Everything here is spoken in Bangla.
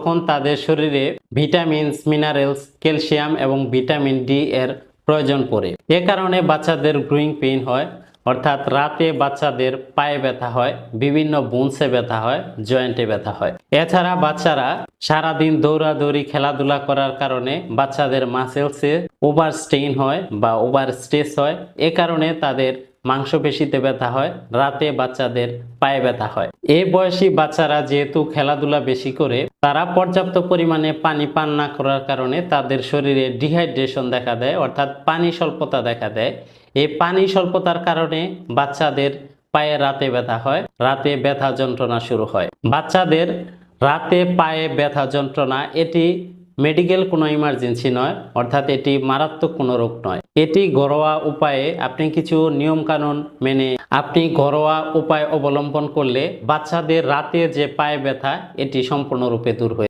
তখন তাদের শরীরে ভিটামিনস, মিনারেলস, ক্যালসিয়াম এবং ভিটামিন ডি এর প্রয়োজন পড়ে। এ কারণে বাচ্চাদের গ্রোয়িং পেইন হয়, অর্থাৎ রাতে বাচ্চাদের পায়ে ব্যথা হয়, বিভিন্ন বোনসে ব্যথা হয়, জয়েন্টে ব্যথা হয়। এছাড়া বাচ্চারা সারাদিন দৌড়াদৌড়ি, খেলাধুলা করার কারণে বাচ্চাদের মাসেলসে ওভার স্টেইন হয় বা ওভার স্ট্রেস হয়। এ কারণে তাদের মাংসপেশিতে ব্যথা হয়, রাতে বাচ্চাদের পায়ে ব্যথা হয়। এই বয়সী বাচ্চারা যেহেতু খেলাধুলা বেশি করে, তারা পর্যাপ্ত পরিমাণে পানি পান না করার কারণে তাদের শরীরে ডিহাইড্রেশন দেখা দেয়, অর্থাৎ পানি স্বল্পতা দেখা দেয়। এই পানি স্বল্পতার কারণে বাচ্চাদের পায়ে রাতে ব্যথা হয়, রাতে ব্যথা যন্ত্রণা শুরু হয়। বাচ্চাদের রাতে পায়ে ব্যথা যন্ত্রণা, এটি মেডিকেল কোনো ইমার্জেন্সি নয়, অর্থাৎ এটি মারাত্মক কোনো রোগ নয়। এটি ঘরোয়া উপায়ে আপনি কিছু নিয়মকানুন মেনে আপনি ঘরোয়া উপায় অবলম্বন করলে বাচ্চাদের রাতে যে পায়ে ব্যথা, এটি সম্পূর্ণরূপে দূর হয়ে